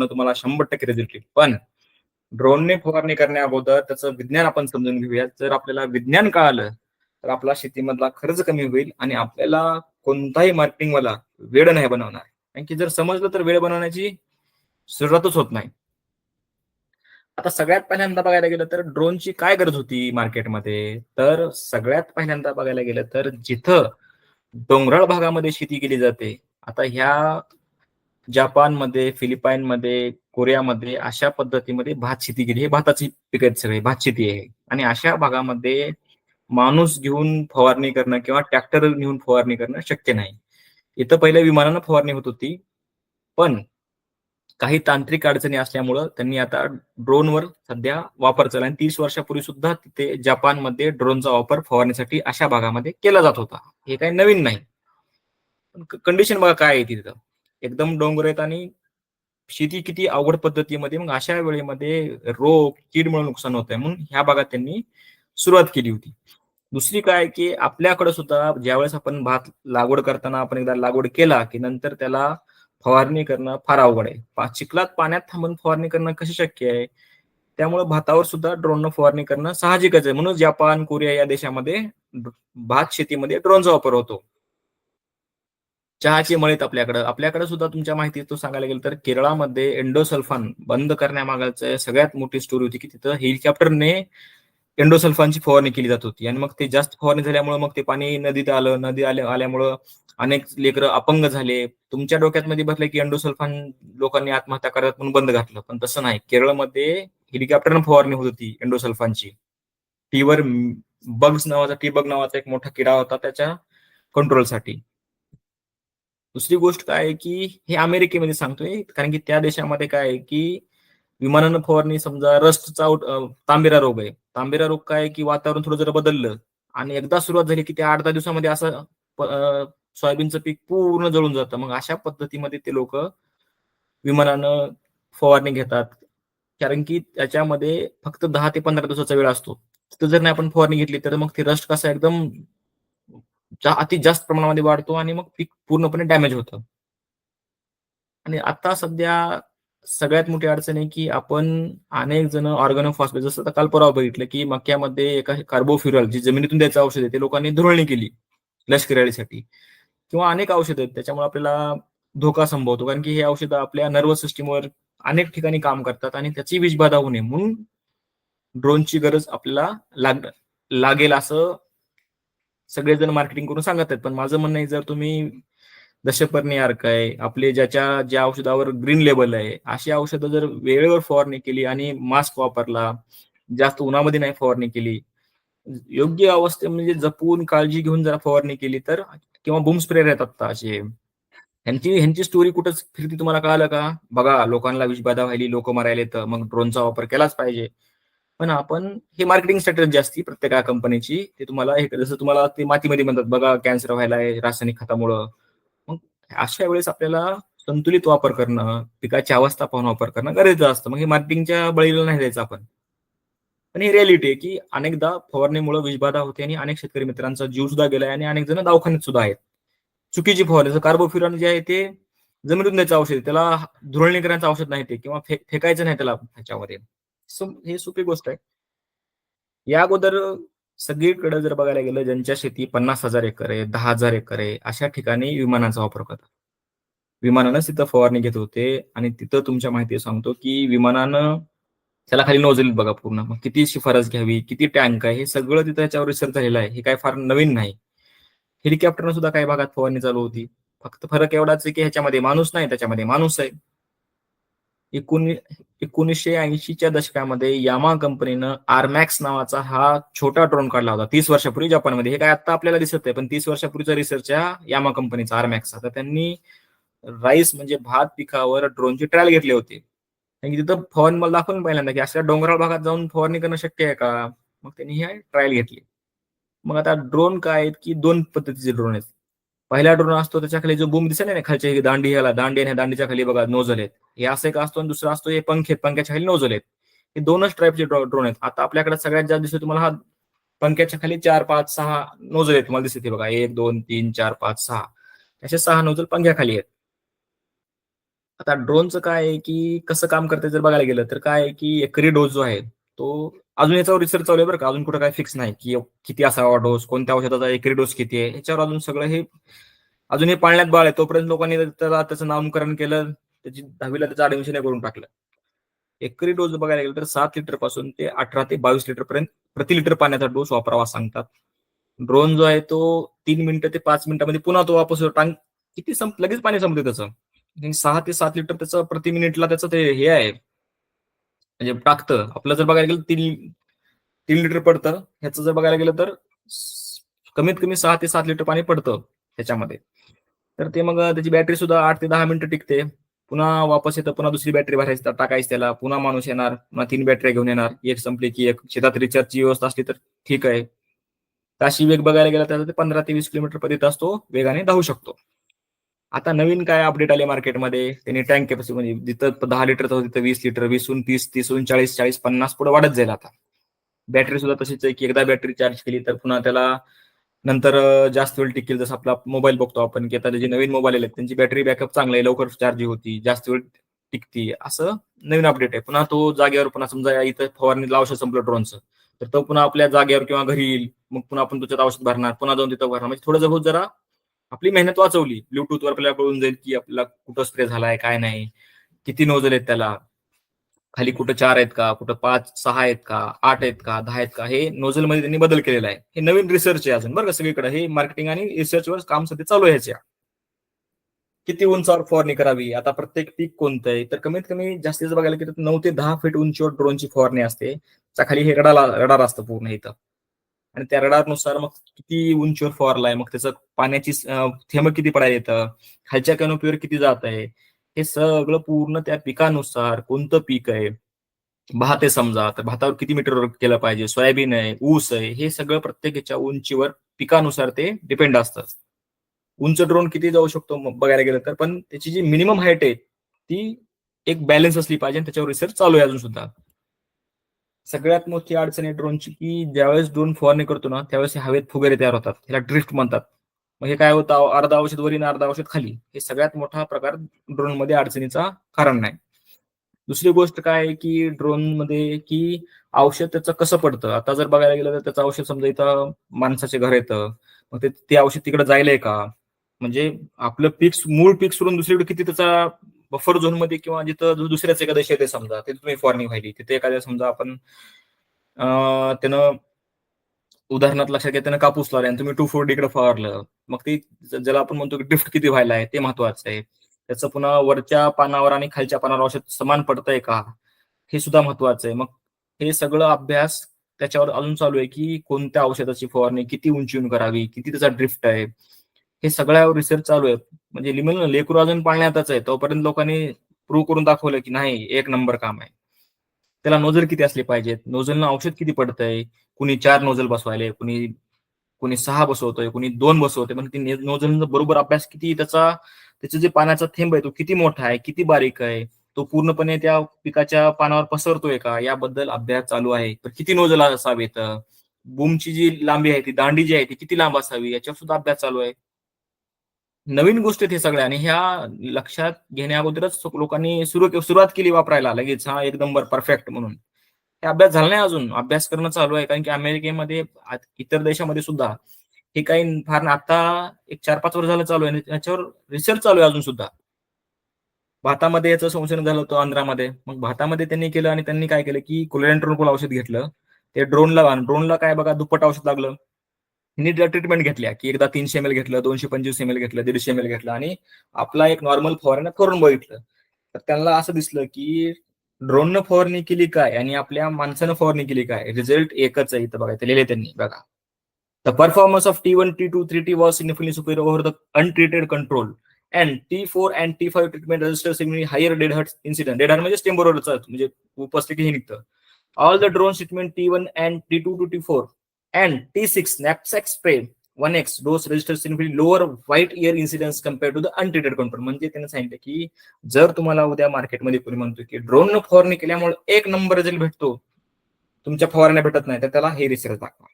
तुम्हाला शंभर टक्के रिझल्ट येईल. पण ड्रोनने फवारणी करण्या अगोदर त्याचं विज्ञान आपण समजून घेऊया जर आपल्याला विज्ञान कळालं तर आपला शेतीमधला खर्च कमी होईल आणि आपल्याला कोणताही मार्केटिंगवाला वेळ नाही बनवणार. कारण की जर समजलं तर वेळ बनवण्याची सुरुवातच होत नाही. आता सगळ्यात पहिल्यांदा बघायला गेलं तर ड्रोनची काय गरज होती मार्केटमध्ये तर सगळ्यात पहिल्यांदा बघायला गेलं तर जिथं डोंगराळ भागामध्ये शेती केली जाते आता ह्या जपानमध्ये फिलिपाईनमध्ये कोरियामध्ये अशा पद्धतीमध्ये भात शेती केली. हे भाताची पीक आहेत सगळे. भात शेती आहे. आणि अशा भागामध्ये माणूस घेऊन फवारणी करणं किंवा ट्रॅक्टर घेऊन फवारणी करणं शक्य नाही. इथं पहिले विमानानं फवारणी होत होती. पण काही तांत्रिक अडचणी असल्यामुळं त्यांनी आता ड्रोनवर सध्या वापर चालला आणि तीस वर्षापूर्वी सुद्धा तिथे जपानमध्ये ड्रोनचा वापर फवारणीसाठी अशा भागामध्ये केला जात होता. हे काही नवीन नाही. कंडिशन बघा काय आहे तिथं. एकदम डोंगर आहेत आणि शेती किती अवघड पद्धतीमध्ये मग अशा वेळेमध्ये रोग कीडमुळे नुकसान होत आहे म्हणून ह्या भागात त्यांनी सुरुवात केली होती. दुसरी काय की आपल्याकडे सुद्धा ज्यावेळेस आपण भात लागवड करताना आपण एकदा लागवड केला की नंतर त्याला फवारणी करणं फार अवघड आहे. चिखलात पाण्यात थांबून फवारणी करणं कसे शक्य आहे? त्यामुळे भातावर सुद्धा ड्रोननं फवारणी करणं साहजिकच आहे. म्हणून जपान कोरिया या देशामध्ये भात शेतीमध्ये ड्रोनचा वापर होतो. चहाची मळीत आपल्याकडे. आपल्याकडे सुद्धा तुमच्या माहितीत तो सांगायला गेलं तर केरळामध्ये एंडोसल्फान बंद करण्यामागचं सगळ्यात मोठी स्टोरी होती की तिथं हेलिकॉप्टरने एंडोसल्फानची फवारणी केली जात होती. आणि मग ते जास्त फवारणी झाल्यामुळे मग ते पाणी नदीत आलं. नदी आल्या आल्यामुळं अनेक लेकरं अपंग झाले. तुमच्या डोक्यात मध्ये बसले की एंडोसल्फान लोकांनी आत्महत्या करतात म्हणून बंद घातलं. पण तसं नाही. केरळमध्ये हेलिकॉप्टरनं फवारणी होत होती एंडोसल्फानची. टीवर बग्स नावाचा टी बग नावाचा एक मोठा किडा होता त्याच्या कंट्रोलसाठी दुसरी गोष्ट काय आहे की हे अमेरिकेमध्ये सांगतोय कारण की त्या देशामध्ये काय आहे की विमानानं फवारणी समजा रस्टचा तांबेरा रोग आहे. तांबेरा रोग काय की वातावरण थोडं जर बदललं आणि एकदा सुरुवात झाली की त्या आठ दहा दिवसामध्ये असं सोयाबीनचं पीक पूर्ण जळून जातं. मग अशा पद्धतीमध्ये ते लोक विमानानं फवारणी घेतात. कारण की त्याच्यामध्ये फक्त दहा ते पंधरा दिवसाचा वेळ असतो. तिथं जर नाही आपण फवारणी घेतली तर मग ते रस्ट कसा एकदम अति जास्त प्रमाणामध्ये वाढतो आणि मग पीक पूर्णपणे डॅमेज होतं. आणि आता सध्या सगळ्यात मोठी अडचण आहे की आपण अनेक जण ऑर्गॅनोफॉस्फेट जसं आता काल परवा बघितलं की मक्यामध्ये एका कार्बोफ्युरल जी जमिनीतून द्यायचं औषध आहे ते लोकांनी धुरळणी केली लष्करी किंवा अनेक औषध आहेत त्याच्यामुळे आपल्याला धोका संभवतो. कारण की हे औषधं आपल्या नर्वस सिस्टीमवर अनेक ठिकाणी काम करतात आणि त्याची विषबाधा होऊ नये. म्हणून ड्रोनची गरज आपल्याला लाग लागेल असं सगळेजण मार्केटिंग करून सांगत आहेत. पण माझं म्हणणं आहे जर तुम्ही दशपर्णी अर्क आहे आपले ज्याच्या ज्या औषधावर ग्रीन लेबल आहे अशी औषधं जर वेळेवर फवारणी केली आणि मास्क वापरला जास्त उन्हामध्ये नाही फवारणी केली योग्य अवस्थे म्हणजे जपून काळजी घेऊन जर फवारणी केली तर किंवा बूम स्प्रेअर येतात आता असे. ह्यांची ह्यांची स्टोरी कुठंच फिरती तुम्हाला कळालं का? बघा लोकांना विषबाधा व्हायली लोक मरायले तर मग ड्रोनचा वापर केलाच पाहिजे. पण आपण हे मार्केटिंग स्ट्रॅटेजी असती प्रत्येका कंपनीची ते तुम्हाला हे जसं तुम्हाला ते मातीमध्ये म्हणतात बघा कॅन्सर व्हायला आहे रासायनिक खतामुळं. मग अशा वेळेस आपल्याला संतुलित वापर करणं पिकाची अवस्था पाहून वापर करणं गरजेचं असतं. मग हे मार्केटिंगच्या बळीला नाही द्यायचं आपण. पण ही रियालिटी आहे की अनेकदा फवारणीमुळे विषबाधा होते आणि अनेक शेतकरी मित्रांचा जीव सुद्धा गेलाय आणि अनेक जण दवाखान्यात सुद्धा आहेत. चुकीची फवारणी कार्बोफ्युरॉन जे आहे ते जमिनीतून द्यायचं औषध त्याला धुरळणी करण्याचं औषध नाही ते किंवा फेकायचं नाही त्याला ह्याच्यामध्ये. हे सोपी गोष्ट आहे. या अगोदर सगळीकडे जर बघायला गेलं ज्यांच्या शेती पन्नास हजार एकर आहे दहा हजार एकर आहे अशा ठिकाणी विमानाचा वापर करतात. विमानानं तिथं फवारणी घेत होते आणि तिथं तुमच्या माहिती सांगतो की विमानानं त्याला खाली नोजल बघा पूर्ण. मग किती शिफारस घ्यावी किती टँक आहे हे सगळं तिथं त्याच्यावर रिसर्च झालेलं आहे. हे काय फार नवीन नाही. हेलिकॉप्टरनं सुद्धा काही भागात फवारणी चालू होती. फक्त फरक एवढाच आहे की ह्याच्यामध्ये माणूस नाही त्याच्यामध्ये माणूस आहे. एकोणी एकोणीसशे ऐंशीच्या दशकामध्ये यामा कंपनीनं आरमॅक्स नावाचा हा छोटा ड्रोन काढला होता. तीस वर्षापूर्वी जपानमध्ये. हे काय आता आपल्याला दिसत आहे पण तीस वर्षापूर्वीचा रिसर्च आहे यामा कंपनीचा आरमॅक्सचा तर त्यांनी राईस म्हणजे भात पिकावर ड्रोनची ट्रायल घेतले होते. कारण की तिथं फवारणी मला दाखवून पहिल्यांदा की अशा डोंगराळ भागात जाऊन फवारणी करणं शक्य आहे का? मग त्यांनी ही ट्रायल घेतली. मग आता ड्रोन काय आहेत की दोन पद्धतीचे ड्रोन आहेत. पहिला ड्रोन असतो त्याच्याखाली जो बूम दिसेल ना खालच्या दांडी ह्याला दांडी आणि दांडीच्या खाली बघा नोझल आहेत. हे असं एक असतो आणि दुसरा असतो हे पंखे. पंख्याच्या खाली नोजल आहेत. हे दोनच टाईपचे ड्रोन आहेत. आता आपल्याकडे सगळ्यात जास्त दिसतो तुम्हाला हा पंख्याच्या खाली चार पाच सहा नोजल आहेत तुम्हाला दिसते बघा. एक दोन तीन चार पाच सहा. असे सहा नोजल पंख्याखाली आहेत. आता ड्रोनचं काय आहे की कसं काम करते जर बघायला गेलं तर काय आहे की एकरी डोस जो आहे तो अजून याच्यावर रिसर्च चालू आहे बरं का. अजून कुठं काय फिक्स नाही की किती असावा डोस कोणत्या औषधाचा एकरी डोस किती आहे. याच्यावर अजून सगळं हे अजून हे पाळण्यात बाळ आहे. तोपर्यंत लोकांनी त्याला त्याचं नामकरण केलं. त्याची दहावीला त्याचं ऍडमिशन करून टाकलं. एकरी डोस बघायला गेलं तर सात लिटरपासून ते अठरा ते बावीस लिटर पर्यंत प्रति लिटर पाण्याचा डोस वापरावा सांगतात. ड्रोन जो आहे तो तीन मिनिटं ते पाच मिनिटांमध्ये पुन्हा तो वापस टांग किती संप लगेच पाणी संपते त्याचं. सहा ते सात लिटर त्याचं प्रति मिनिटला त्याचं ते हे आहे. म्हणजे टाकतं. आपलं जर बघायला गेलं तीन तीन लिटर पडतं. ह्याचं जर बघायला गेलं तर कमीत कमी सहा ते सात लिटर पाणी पडतं त्याच्यामध्ये. तर ते मग त्याची बॅटरी सुद्धा आठ ते दहा मिनिटं टिकते. पुन्हा वापस येतं पुन्हा दुसरी बॅटरी भरायची टाकायची त्याला. पुन्हा माणूस येणार पुन्हा तीन बॅटरी घेऊन येणार. एक संपली की एक. शेतात रिचार्जची व्यवस्था असली तर ठीक आहे. ताशी वेग बघायला गेला तर पंधरा ते वीस किलोमीटर पर्यंत असतो वेगाने धावू शकतो. आता नवीन काय अपडेट आले मार्केटमध्ये त्यांनी टँक कॅपॅसिटी म्हणजे जिथं दहा लिटरचं होतं तिथं वीस लिटर वीसून तीस तीसून चाळीस चाळीस पन्नास पुढे वाढत जाईल आता. बॅटरी सुद्धा तशीच आहे की एकदा बॅटरी चार्ज केली तर पुन्हा त्याला नंतर जास्त वेळ टिकेल जसं आपला मोबाईल बघतो आपण की आता जे नवीन मोबाईल आले त्यांची बॅटरी बॅकअप चांगला आहे लवकर चार्जिंग होती जास्त वेळ टिकती. असं नवीन अपडेट आहे. पुन्हा तो जागेवर पुन्हा समजा इथं फवारणीला औषध संपलं ड्रोनचं तर तो पुन्हा आपल्या जागेवर किंवा घरी येईल मग पुन्हा आपण त्याच्यात औषध भरणार पुन्हा जाऊन तिथं भरणार. म्हणजे थोडं जर जरा आपली मेहनत वाचवली. ब्लूटूथवर आपल्याला कळून जाईल की आपला कुठं स्प्रे झालाय काय नाही किती नोजल आहेत त्याला. खाली कुठं चार आहेत का? कुठं पाच सहा आहेत का? आठ आहेत का? दहा आहेत का? हे नोझलमध्ये त्यांनी बदल केलेला आहे. हे नवीन रिसर्च आहे अजून बरं का सगळीकडे? हे मार्केटिंग आणि रिसर्चवर काम सध्या चालू आहे ह्याच्या. किती उंचावर फवारणी करावी? आता प्रत्येक पीक कोणतं आहे? तर कमीत कमी जास्तीच बघायला गेलं तर नऊ ते दहा फीट उंचीवर ड्रोनची फवारणी असते. त्या खाली हे रडाला रडार असतं पूर्ण इथं. आणि त्या रडारनुसार मग किती उंचीवर फवारलाय? मग त्याचं पाण्याची थेंब किती पडायला येतं? खालच्या कॅनोपीवर किती जात आहे? हे सगळं पूर्ण त्या पिकानुसार कोणतं पीक आहे? भात आहे समजा तर भातावर किती मीटर केलं पाहिजे? सोयाबीन आहे ऊस आहे हे सगळं प्रत्येकाच्या उंचीवर पिकानुसार ते डिपेंड असतं उंच ड्रोन किती जाऊ शकतो बघायला गेलं तर पण त्याची जी मिनिमम हाईट आहे ती एक बॅलन्स असली पाहिजे त्याच्यावर रिसर्च चालू आहे अजून सुद्धा. सगळ्यात मोठी अडचण आहे ड्रोनची की ज्यावेळेस ड्रोन फवारणी करतो ना त्यावेळेस हवेत फुगेरे तयार होतात. ह्याला ड्रिफ्ट म्हणतात. मग हे काय होतं अर्धा औषध वरील अर्धा औषध खाली. हे सगळ्यात मोठा प्रकार ड्रोनमध्ये अडचणीचा कारण नाही. दुसरी गोष्ट काय आहे की ड्रोनमध्ये की औषध त्याचं कसं पडतं? आता जर बघायला गेलं तर त्याचं औषध समजा इथं माणसाचे घर येतं. मग ते ते औषध तिकडे जायलंय का? म्हणजे आपलं पीक मूळ पीक सोडून दुसरीकडे किती त्याचा बफर झोनमध्ये किंवा जिथं दुसऱ्याच एखाद्या शेत आहे समजा तिथे तुम्ही फॉर्निंग व्हायली तिथे एखाद्या समजा आपण त्यानं उदाहरणार्थ लक्षात घेताना कापूस लावला आणि तुम्ही टू फोर डीकडे फवारलं. मग ती ज्याला आपण म्हणतो की ड्रिफ्ट किती व्हायला आहे ते महत्वाचं आहे. त्याचं पुन्हा वरच्या पानावर आणि खालच्या पानावर औषध समान पडतंय का? हे सुद्धा महत्वाचं आहे. मग हे सगळं अभ्यास त्याच्यावर अजून चालू आहे की कोणत्या औषधाची फवारणी किती उंचीहून करावी किती त्याचा ड्रिफ्ट आहे? हे सगळ्यावर रिसर्च चालू आहे. म्हणजे लिमिल लेकरू अजून पाळण्यातच आहे. तोपर्यंत लोकांनी प्रूव्ह करून दाखवलं की नाही एक नंबर काम आहे. त्याला नोजल किती असले पाहिजेत? नोजलनं औषध किती पडतंय? कुणी चार नोजल बसवायले कुणी कुणी सहा बसवतोय कुणी दोन बसवतोय पण ती नोजलचा बरोबर अभ्यास किती त्याचा त्याचं जे पाण्याचा थेंब आहे तो किती मोठा आहे किती बारीक आहे तो पूर्णपणे त्या पिकाच्या पानावर पसरतोय का? याबद्दल अभ्यास चालू आहे. तर किती नोजल असावेत? बूमची जी लांबी आहे ती दांडी जी आहे ती किती लांब असावी? याच्यावर सुद्धा अभ्यास चालू आहे. नवीन गोष्टी हे सगळ्या. आणि ह्या लक्षात घेण्या अगोदरच लोकांनी सुरू सुरुवात केली वापरायला. लगेच हा एक नंबर परफेक्ट म्हणून. हे अभ्यास झाला नाही अजून. अभ्यास करणं चालू आहे. कारण की अमेरिकेमध्ये इतर देशामध्ये सुद्धा हे काही फार आता एक चार पाच वर्ष झालं चालू आहे. याच्यावर रिसर्च चालू आहे अजून सुद्धा. भातामध्ये याचं संशोधन झालं होतं आंध्रामध्ये. मग भातामध्ये त्यांनी केलं आणि त्यांनी काय केलं की कोलेंट्रोल औषध घेतलं? ते ड्रोनला ड्रोनला काय बघा दुप्पट औषध लागलं. नीट ट्रीटमेंट घेतल्या की एकदा तीनशे एम एल घेतलं दोनशे पंचवीस एम एल घेतलं दीडशे एम एल घेतलं आणि आपला एक नॉर्मल फवारणी करून बघितलं तर त्यांना असं दिसलं की ड्रोननं फवारणी केली काय आणि आपल्या माणसानं फवारणी केली काय? रिझल्ट एकच आहे इथं बघा लिहिले त्यांनी बघा. The performance of T one T two three T was significantly superior over the untreated control and T four and T five treatment register significantly higher dead heart incident dead heart म्हणजे स्टेम्बरोवरच म्हणजे उपस्थिती हे निघतं. All the drone treatment T one and T two two T four and T6 knapsack spray 1x dose registers significantly lower white ear incidence compared to the untreated control म्हणजे त्यांनी सांगितलं की जर तुम्हाला उद्या मार्केटमध्ये कोणी म्हणतो की ड्रोन न फवारणी केल्यामुळे एक नंबर रिझल्ट भेटतो तुमच्या फवारण्या भेटत नाही तर त्याला हे रिसर्च दाखवा.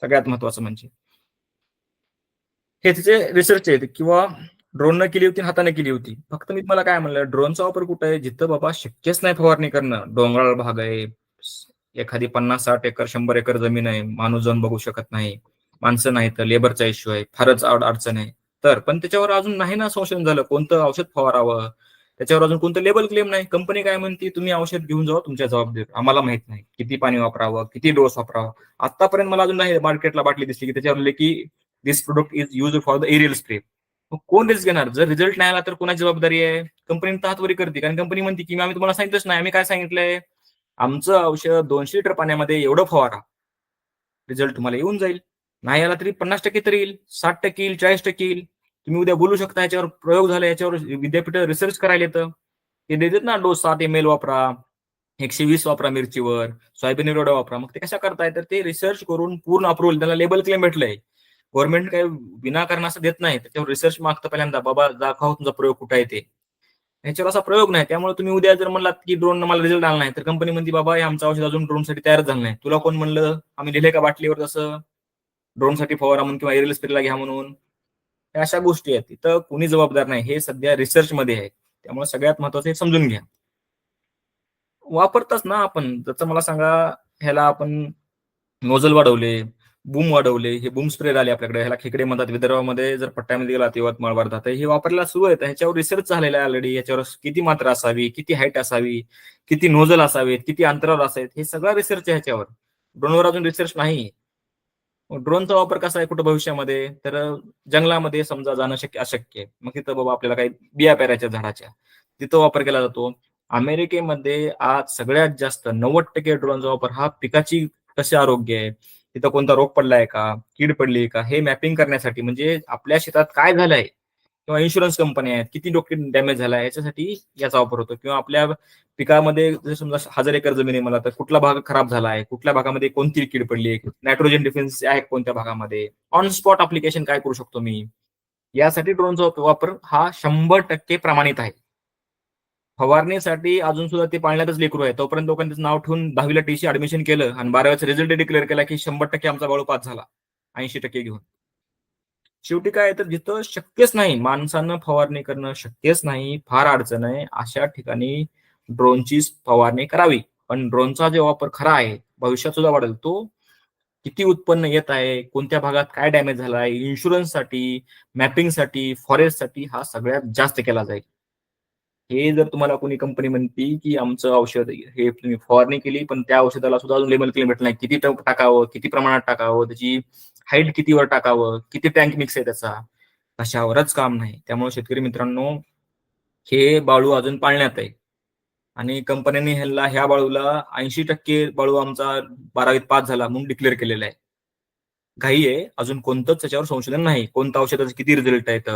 सगळ्यात महत्वाचं म्हणजे. हे तिचे रिसर्च आहेत किंवा ड्रोन न केली होती हाताने केली होती. फक्त मी तुम्हाला काय म्हणलं ड्रोनचा वापर कुठं आहे? जिथं बाबा शक्यच नाही फवारणी करणं. डोंगराळ भाग आहे एखादी पन्नास साठ एकर शंभर एकर जमीन आहे माणूस जाऊन बघू शकत नाही माणसं नाही तर लेबरचा इश्यू आहे फारच अडचण आहे. तर पण त्याच्यावर अजून नाही ना संशोधन झालं कोणतं औषध फवारावं? त्याच्यावर अजून कोणतं लेबल क्लेम नाही. कंपनी काय म्हणते तुम्ही औषध घेऊन जावा तुमच्या जबाबदारी आम्हाला माहीत नाही किती पाणी वापरावं किती डोस वापरावं. आतापर्यंत मला अजून नाही मार्केटला बाटली दिसली की त्याच्यावर लिहिले की this product is use for the aerial spray कोण रिस्क घेणार? जर रिझल्ट नाही आला तर कोणाची जबाबदारी आहे? कंपनी हातवरी करते कारण कंपनी म्हणते की आम्ही तुम्हाला सांगितलंच नाही आम्ही काय सांगितलंय? आमचं औषध दोनशे लिटर पाण्यामध्ये एवढं फवारा. रिझल्ट तुम्हाला येऊन जाईल. नाही आला तरी पन्नास टक्के तरी येईल साठ टक्के येईल चाळीस टक्के येईल. तुम्ही उद्या बोलू शकता याच्यावर प्रयोग झाला याच्यावर विद्यापीठ रिसर्च करायला येतं. ते देतात ना डोस सात एम एल वापरा एकशे वीस वापरा मिरचीवर सोयाबीन एवढा वापरा. मग ते कशा करताय? तर ते रिसर्च करून पूर्ण अप्रुव्हल त्याला लेबल क्लेम भेटलंय. गव्हर्नमेंट काही विनाकारण असं देत नाही. त्याच्यावर रिसर्च मागतं पहिल्यांदा बाबा दाखवा तुमचा प्रयोग कुठे आहे ते? याच्यावर असा प्रयोग नाही. त्यामुळे तुम्ही उद्या जर म्हणलात की ड्रोन मला रिझल्ट आला नाही तर कंपनी म्हणते बाबा हे आमचं औषध अजून ड्रोनसाठी तयार झालं नाही. तुला कोण म्हणलं आम्ही लिहिले का बाटलीवर जसं ड्रोनसाठी फवारा म्हणून किंवा एरियल स्प्रेला घ्या म्हणून. या अशा गोष्टी आहेत. तिथं कुणी जबाबदार नाही. हे सध्या रिसर्च मध्ये आहे. त्यामुळे सगळ्यात महत्वाचं हे समजून घ्या. वापरताच ना आपण. जसं मला सांगा ह्याला आपण नोझल वाढवले बूम वाढवले हे बूम स्प्रे आले आपल्याकडे. ह्याला खेकडे म्हणतात. विदर्भामध्ये जर पट्ट्यामध्ये गेला यवतमाळ वर्धा तर हे वापरायला सुरू आहे. ह्याच्यावर रिसर्च झालेला आहे ऑलरेडी याच्यावर किती मात्रा असावी किती हाईट असावी किती नोझल असावेत किती अंतरावर असावेत हे सगळं रिसर्च आहे ह्याच्यावर. ड्रोनवर अजून रिसर्च नाही. ड्रोनचा वापर कसा आहे कुठं भविष्यामध्ये? तर जंगलामध्ये समजा जाणं शक्य अशक्य आहे. मग तिथं बाबा आपल्याला काही बिया पेरायच्या झाडाच्या. तिथं वापर केला जातो. अमेरिकेमध्ये आज सगळ्यात जास्त नव्वद टक्के ड्रोनचा वापर हा पिकाची कसे आरोग्य आहे? तिथं कोणता रोग पडलाय का? कीड पडली का? हे मॅपिंग करण्यासाठी म्हणजे आपल्या शेतात काय झालंय किंवा इन्शुरन्स कंपन्या आहेत किती डोके डॅमेज झालाय याच्यासाठी याचा वापर होतो. किंवा आपल्या पिकामध्ये जर समजा हजार एकर जमीन आहे मला तर कुठला भाग खराब झाला आहे कुठल्या भागामध्ये कोणती कीड पडली नायट्रोजन डिफेन्स आहे कोणत्या भागामध्ये? ऑन स्पॉट अप्लिकेशन काय करू शकतो मी? यासाठी ड्रोनचा वापर हा शंभर टक्के प्रमाणित आहे. फवारणीसाठी अजून सुद्धा ते पाळण्यातच लेकरू आहे. तोपर्यंत लोकांनी त्याचं नाव ठेवून दहावीला टीसी ऍडमिशन केलं आणि बारावीचा रिझल्ट डिक्लेअर केला की शंभर टक्के आमचा बाळू पास झाला. ऐंशी टक्के घेऊन. शेवटी काय तर जिथं शक्यच नाही माणसानं फवारणी करणं शक्यच नाही फार अडचण आहे अशा ठिकाणी ड्रोनची फवारणी करावी. पण ड्रोनचा जे वापर खरा आहे भविष्यात सुद्धा वाढेल. तो किती उत्पन्न येत आहे कोणत्या भागात काय डॅमेज झाला आहे इन्शुरन्ससाठी मॅपिंगसाठी फॉरेस्टसाठी हा सगळ्यात जास्त केला जाईल. हे जर तुम्हाला कोणी कंपनी म्हणती की आमचं औषध हे तुम्ही फवारणी केली पण त्या औषधाला सुद्धा अजून लेबल क्लेम भेटलं नाही. किती टाकावं किती प्रमाणात टाकावं त्याची हाईट कितीवर टाकावं किती टँक मिक्स आहे त्याचा कशावरच काम नाही. त्यामुळे शेतकरी मित्रांनो हे बाळू अजून पाळण्यात आहे. आणि कंपन्यांनी ह्याला ह्या बाळूला ऐंशी टक्के बाळू आमचा बारावीत पास झाला म्हणून डिक्लेअर केलेला आहे. घाई आहे. अजून कोणतंच त्याच्यावर संशोधन नाही. कोणतं औषधाचं किती रिझल्ट आहेत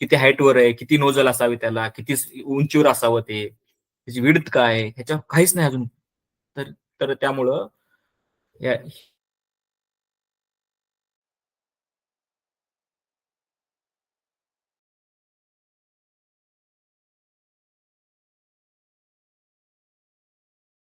किती हाईटवर आहे? किती नोजल असावे त्याला? किती उंचीवर असावं ते? त्याची विडत काय ह्याच्या काहीच नाही अजून. तर तर त्यामुळं